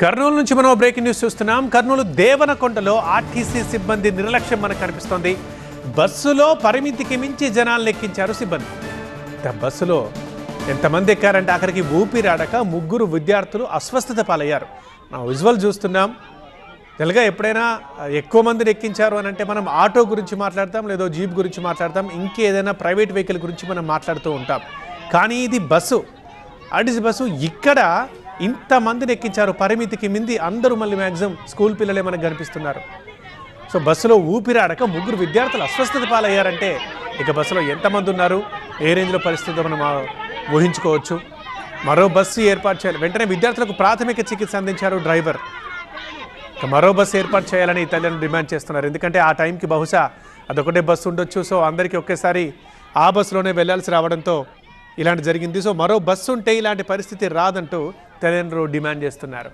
కర్నూలు నుంచి మనం breaking news చూస్తున్నాం. కర్నూలు దేవనకొండలో ఆర్టీసీ సిబ్బంది నిర్లక్ష్యం మనకు కనిపిస్తోంది. బస్సులో పరిమితికి మించి జనాలను ఎక్కించారు సిబ్బంది. బస్సులో ఎంతమంది ఎక్కారంటే అక్కడికి ఊపిరాడక ముగ్గురు విద్యార్థులు అస్వస్థత పాలయ్యారు. మనం విజువల్ చూస్తున్నాం. తెలుగా ఎప్పుడైనా ఎక్కువ మందిని ఎక్కించారు అని అంటే మనం ఆటో గురించి మాట్లాడతాం లేదో జీప్ గురించి మాట్లాడతాం ఇంకేదైనా ప్రైవేట్ వెహికల్ గురించి మనం మాట్లాడుతూ ఉంటాం. కానీ ఇది బస్సు. ఆర్టీసీ బస్సు ఇక్కడ ఇంతమందిని ఎక్కించారు పరిమితికి మింది అందరూ మళ్ళీ మ్యాక్సిమం స్కూల్ పిల్లలే మనకు కనిపిస్తున్నారు. సో బస్సులో ఊపిరాడక ముగ్గురు విద్యార్థులు అస్వస్థత పాలయ్యారంటే ఇక బస్సులో ఎంతమంది ఉన్నారు? ఏ రేంజ్లో పరిస్థితి మనం ఊహించుకోవచ్చు. మరో బస్సు ఏర్పాటు చేయాలి. వెంటనే విద్యార్థులకు ప్రాథమిక చికిత్స అందించారు డ్రైవర్. మరో బస్సు ఏర్పాటు చేయాలని తల్లిదండ్రులు డిమాండ్ చేస్తున్నారు. ఎందుకంటే ఆ టైంకి బహుశా అదొకటే బస్సు ఉండొచ్చు. సో అందరికీ ఒకేసారి ఆ బస్సులోనే వెళ్ళాల్సి రావడంతో ఇలాంటి జరిగింది. సో మరో బస్సు ఉంటే ఇలాంటి పరిస్థితి రాదంటూ తల్లిదండ్రులు డిమాండ్ చేస్తున్నారు.